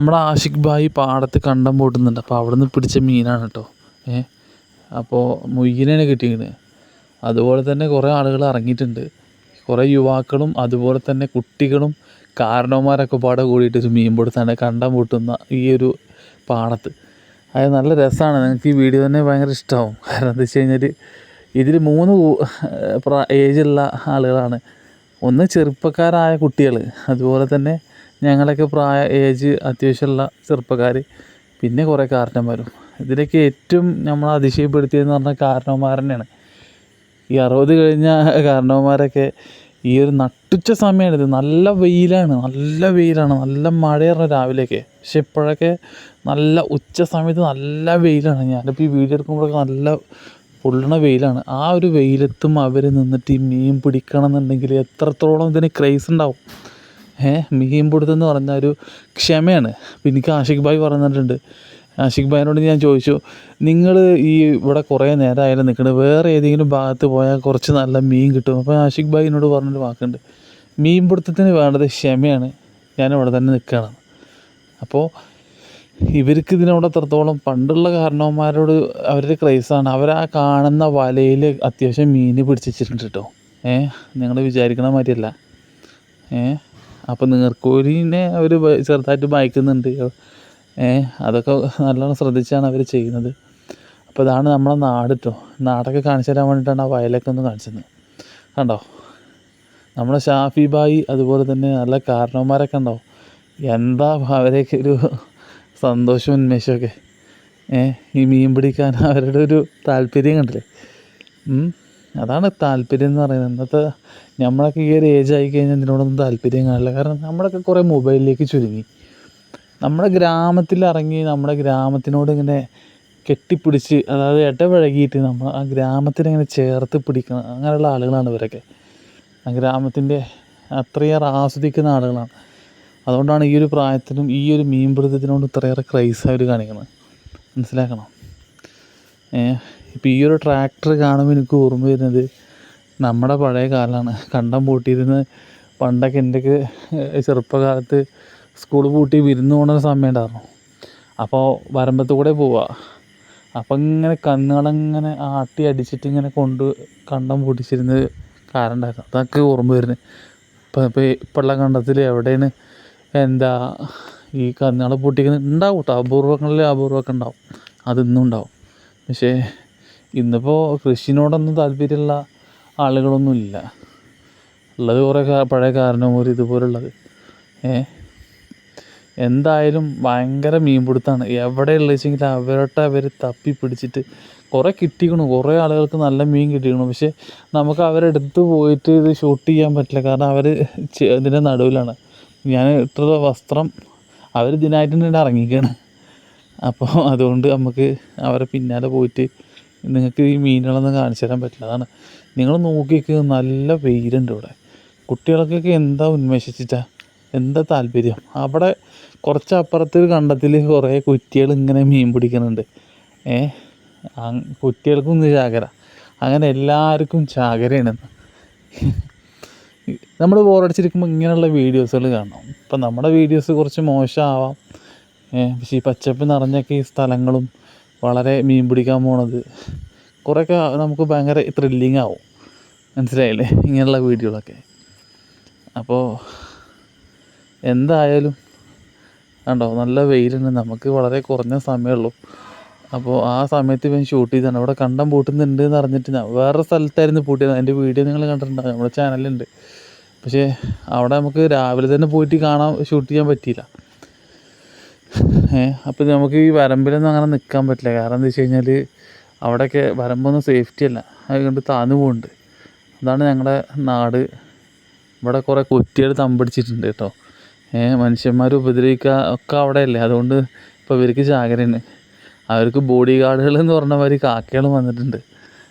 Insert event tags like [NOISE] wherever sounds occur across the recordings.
നമ്മുടെ ആഷിഖ് ഭായി പാടത്ത് കണ്ടം പൂട്ടുന്നുണ്ട്. അപ്പോൾ അവിടെ നിന്ന് പിടിച്ച മീനാണ് കേട്ടോ ഏ? അപ്പോൾ മുയ്യനാണ് കിട്ടിയിരിക്കുന്നത് അതുപോലെ തന്നെ കുറേ ആളുകൾ ഇറങ്ങിയിട്ടുണ്ട്. കുറേ യുവാക്കളും അതുപോലെ തന്നെ കുട്ടികളും കാരണവന്മാരൊക്കെ പാടെ കൂടിയിട്ട് മീൻ പൊടുത്താണ് കണ്ടം പൂട്ടുന്ന ഈ ഒരു പാടത്ത്. അത് നല്ല രസമാണ് നിങ്ങൾക്ക് ഈ വീഡിയോ തന്നെ ഭയങ്കര ഇഷ്ടമാവും കാരണം എന്താ വെച്ച് കഴിഞ്ഞാൽ ഇതിൽ മൂന്ന് ഏജുള്ള ആളുകളാണ്. ഒന്ന് ചെറുപ്പക്കാരായ കുട്ടികൾ അതുപോലെ തന്നെ ഞങ്ങളൊക്കെ പ്രായ ഏജ് അത്യാവശ്യമുള്ള ചെറുപ്പക്കാർ. പിന്നെ കുറേ കാരണന്മാരും ഇതിലൊക്കെ ഏറ്റവും നമ്മൾ അതിശയപ്പെടുത്തിയതെന്ന് പറഞ്ഞാൽ കാരണവന്മാർ തന്നെയാണ്. ഈ അറുപത് കഴിഞ്ഞ കാരണവന്മാരൊക്കെ ഈ ഒരു നട്ടുച്ച ഇത്. നല്ല വെയിലാണ് നല്ല വെയിലാണ്. നല്ല മഴയാണ് രാവിലെയൊക്കെ. പക്ഷെ ഇപ്പോഴൊക്കെ നല്ല ഉച്ച സമയത്ത് നല്ല വെയിലാണ്. ഞാനിപ്പോൾ ഈ വീഡിയോ എടുക്കുമ്പോഴൊക്കെ നല്ല പൊള്ളണ വെയിലാണ്. ആ ഒരു വെയിലത്തും അവർ നിന്നിട്ട് ഈ മീൻ പിടിക്കണം എന്നുണ്ടെങ്കിൽ എത്രത്തോളം ഇതിന് ക്രൈസ് ഉണ്ടാവും. ഏഹ് മീൻ പിടുത്തം എന്ന് പറഞ്ഞാൽ ഒരു ക്ഷമയാണ്. പിന്നെ എനിക്ക് ആഷിഖ് ഭായ് പറഞ്ഞിട്ടുണ്ട്. ആഷിഖ് ഭായിനോട് ഞാൻ ചോദിച്ചു നിങ്ങൾ ഈ ഇവിടെ കുറേ നേരമായാലും നിൽക്കുന്നത് വേറെ ഏതെങ്കിലും ഭാഗത്ത് പോയാൽ കുറച്ച് നല്ല മീൻ കിട്ടും. അപ്പോൾ ആഷിഖ് ഭായ് എന്നോട് പറഞ്ഞൊരു വാക്കുണ്ട് മീൻ പിടുത്തത്തിന് വേണ്ടത് ക്ഷമയാണ് ഞാൻ ഇവിടെ തന്നെ നിൽക്കുകയാണ് അപ്പോൾ ഇവർക്ക് ഇതിനോട് എത്രത്തോളം പണ്ടുള്ള കാരണവന്മാരോട് അവരുടെ ക്രൈസാണ് അവർ ആ കാണുന്ന വലയിൽ അത്യാവശ്യം മീൻ പിടിച്ചിട്ടുണ്ട് കേട്ടോ ഏഹ് നിങ്ങൾ വിചാരിക്കണ മാതിരിയല്ല. ഏ അപ്പോൾ നീർക്കോലിനെ അവർ ചെറുതായിട്ട് ഭയക്കുന്നുണ്ട്. ഏ അതൊക്കെ നല്ലോണം ശ്രദ്ധിച്ചാണ് അവർ ചെയ്യുന്നത്. അപ്പോൾ ഇതാണ് നമ്മളെ നാട് കേട്ടോ നാടൊക്കെ കാണിച്ചു തരാൻ വേണ്ടിയിട്ടാണ് ആ വയലൊക്കെ ഒന്ന് കാണിച്ചത്. കണ്ടോ? നമ്മുടെ ഷാഫി ബായി അതുപോലെ തന്നെ നല്ല കാരണവന്മാരൊക്കെ ഉണ്ടോ? എന്താ അവരെയൊക്കെ ഒരു സന്തോഷവും ഉന്മേഷമൊക്കെ ഏ ഈ മീൻ പിടിക്കാൻ അവരുടെ ഒരു താല്പര്യം കണ്ടില്ലേ. അതാണ് താല്പര്യം എന്ന് പറയുന്നത്. ഇന്നത്തെ നമ്മളൊക്കെ ഈ ഒരു ഏജ് ആയി കഴിഞ്ഞാൽ ഇതിനോടൊന്നും താല്പര്യം കാണില്ല. കാരണം നമ്മളൊക്കെ കുറേ മൊബൈലിലേക്ക് ചുരുങ്ങി. നമ്മുടെ ഗ്രാമത്തിൽ ഇറങ്ങി നമ്മുടെ ഗ്രാമത്തിനോട് ഇങ്ങനെ കെട്ടിപ്പിടിച്ച് അതായത് ഇടപഴകിയിട്ട് നമ്മൾ ആ ഗ്രാമത്തിനെ ഇങ്ങനെ ചേർത്ത് പിടിക്കണം. അങ്ങനെയുള്ള ആളുകളാണ് ഇവരൊക്കെ. ആ ഗ്രാമത്തിന്റെ അത്രയേറെ ആസ്വദിക്കുന്ന ആളുകളാണ്. അതുകൊണ്ടാണ് ഈ ഒരു പ്രായത്തിനും ഈ ഒരു മീൻപിടുത്തത്തിനോട് ഇത്രയേറെ ക്രൈസ് അവർ കാണിക്കുന്നത്. മനസ്സിലാക്കണം? ഇപ്പോൾ ഈ ഒരു ട്രാക്ടർ കാണുമ്പോൾ എനിക്ക് ഓർമ്മ വരുന്നത് നമ്മുടെ പഴയ കാലമാണ് കണ്ടം പൂട്ടിയിരുന്ന് പണ്ടൊക്കെ എന്റെയൊക്കെ ചെറുപ്പകാലത്ത് സ്കൂൾ പൂട്ടി വിരുന്ന് ഒരു സമയം ഉണ്ടായിരുന്നു. അപ്പോൾ വരമ്പത്ത് കൂടെ പോവുക അപ്പം ഇങ്ങനെ കന്നുകളങ്ങനെ ആട്ടി അടിച്ചിട്ട് ഇങ്ങനെ കൊണ്ട് കണ്ടം പൂട്ടിച്ചിരുന്ന് കാലുണ്ടായിരുന്നു അതൊക്കെ ഓർമ്മ വരുന്നത്. ഇപ്പം ഇപ്പോൾ ഇപ്പോഴുള്ള കണ്ടത്തിൽ എവിടെയാണ് എന്താ ഈ കന്നുകളെ പൂട്ടിക്കുന്നത്? ഉണ്ടാവും കേട്ടോ അപൂർവങ്ങളിൽ അപൂർവമൊക്കെ ഉണ്ടാവും. അതിന്നും ഉണ്ടാവും. പക്ഷേ ഇന്നിപ്പോൾ കൃഷിനോടൊന്നും താല്പര്യമുള്ള ആളുകളൊന്നും ഇല്ല ഉള്ളത് കുറേ പഴയ ഒരു ഇതുപോലുള്ളത്. ഏ? എന്തായാലും ഭയങ്കര മീൻ പിടുത്തമാണ് എവിടെയുള്ള വെച്ചെങ്കിൽ അവരോട്ട് അവർ തപ്പി പിടിച്ചിട്ട് കുറേ കിട്ടിക്കണു. കുറേ ആളുകൾക്ക് നല്ല മീൻ കിട്ടിക്കണു. പക്ഷേ നമുക്ക് അവരെടുത്ത് പോയിട്ട് ഇത് ഷൂട്ട് ചെയ്യാൻ പറ്റില്ല. കാരണം അവർ ഇതിന്റെ നടുവിലാണ്. ഞാൻ ഇത്ര വസ്ത്രം അവർ ഇതിനായിട്ട് ഇറങ്ങിക്കാണ്. അപ്പോൾ അതുകൊണ്ട് നമുക്ക് അവരെ പിന്നാലെ പോയിട്ട് നിങ്ങൾക്ക് ഈ മീനുകളൊന്നും കാണിച്ചു തരാൻ പറ്റില്ല. അതാണ്. നിങ്ങൾ നോക്കിയൊക്കെ നല്ല വെയിലുണ്ട് ഇവിടെ. കുട്ടികൾക്കൊക്കെ എന്താ ഉന്മേഷിച്ചിട്ടാ? എന്താ താല്പര്യം? അവിടെ കുറച്ച് അപ്പുറത്ത് ഒരു കണ്ടത്തിൽ കുറേ കുറ്റികൾ ഇങ്ങനെ മീൻ പിടിക്കുന്നുണ്ട്. ഏ? കുറ്റികൾക്കും ഒന്ന് ചാകര. അങ്ങനെ എല്ലാവർക്കും ചാകരയാണ് നമ്മൾ ബോറടിച്ചിരിക്കുമ്പോൾ ഇങ്ങനെയുള്ള വീഡിയോസുകൾ കാണണം. ഇപ്പം നമ്മുടെ വീഡിയോസ് കുറച്ച് മോശമാവാം. പക്ഷേ ഈ പച്ചപ്പ് നിറഞ്ഞൊക്കെ ഈ സ്ഥലങ്ങളും വളരെ മീൻ പിടിക്കാൻ പോണത് കുറേയൊക്കെ നമുക്ക് ഭയങ്കര ത്രില്ലിങ് ആവും. മനസ്സിലായില്ലേ? ഇങ്ങനെയുള്ള വീഡിയോകളൊക്കെ. അപ്പോൾ എന്തായാലും കണ്ടോ നല്ല വെയിലുണ്ട്. നമുക്ക് വളരെ കുറഞ്ഞ സമയമുള്ളൂ. അപ്പോൾ ആ സമയത്ത് ഇവൻ ഷൂട്ട് ചെയ്താണ്. അവിടെ കണ്ടം പൂട്ടുന്നുണ്ട് എന്ന് അറിഞ്ഞിട്ട് ഞാൻ വേറെ സ്ഥലത്തായിരുന്നു പൂട്ടിയത്. അതിന്റെ വീഡിയോ നിങ്ങൾ കണ്ടിട്ടുണ്ടാവും. നമ്മുടെ ചാനലുണ്ട് പക്ഷേ അവിടെ നമുക്ക് രാവിലെ തന്നെ പോയിട്ട് കാണാൻ ഷൂട്ട് ചെയ്യാൻ പറ്റിയില്ല. [LAUGHS] അപ്പോൾ നമുക്ക് ഈ വരമ്പിലൊന്നും അങ്ങനെ നിൽക്കാൻ പറ്റില്ല. കാരണം എന്താ വെച്ച് കഴിഞ്ഞാൽ അവിടെയൊക്കെ വരമ്പൊന്നും സേഫ്റ്റി അല്ല. അതുകൊണ്ട് താന്നു പോകുന്നുണ്ട് അതാണ് ഞങ്ങളുടെ നാട്. ഇവിടെ കുറേ കുറ്റികൾ തമ്പടിച്ചിട്ടുണ്ട് കേട്ടോ. ഏഹ് മനുഷ്യന്മാർ ഉപദ്രവിക്കുക ഒക്കെ അവിടെ അവിടെയല്ലേ. അതുകൊണ്ട് ഇപ്പോൾ ഇവർക്ക് ചാകരയാണ് അവർക്ക് ബോഡി ഗാർഡുകൾ എന്ന് പറഞ്ഞ മാതിരി കാക്കകളും വന്നിട്ടുണ്ട്.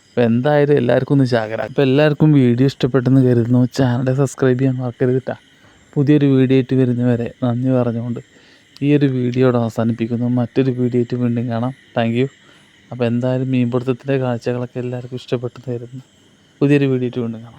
അപ്പോൾ എന്തായാലും എല്ലാവർക്കും ഒന്ന് ചാകര അപ്പോൾ എല്ലാവർക്കും വീഡിയോ ഇഷ്ടപ്പെട്ടെന്ന് കരുതുന്നു. ചാനൽ സബ്സ്ക്രൈബ് ചെയ്യാൻ മറക്കരുത് കേട്ടോ. പുതിയൊരു വീഡിയോ ആയിട്ട് വരുന്നവരെ നന്ദി പറഞ്ഞുകൊണ്ട്. ഈ ഒരു വീഡിയോ ഇവിടെ അവസാനിപ്പിക്കുന്നു. മറ്റൊരു വീഡിയോ ആയിട്ട് വീണ്ടും കാണാം. താങ്ക് യു അപ്പോൾ എന്തായാലും മീൻപിടുത്തത്തിന്റെ കാഴ്ചകളൊക്കെ എല്ലാവർക്കും ഇഷ്ടപ്പെട്ടു തരുന്നു. പുതിയൊരു വീഡിയോ ആയിട്ട് വീണ്ടും കാണാം.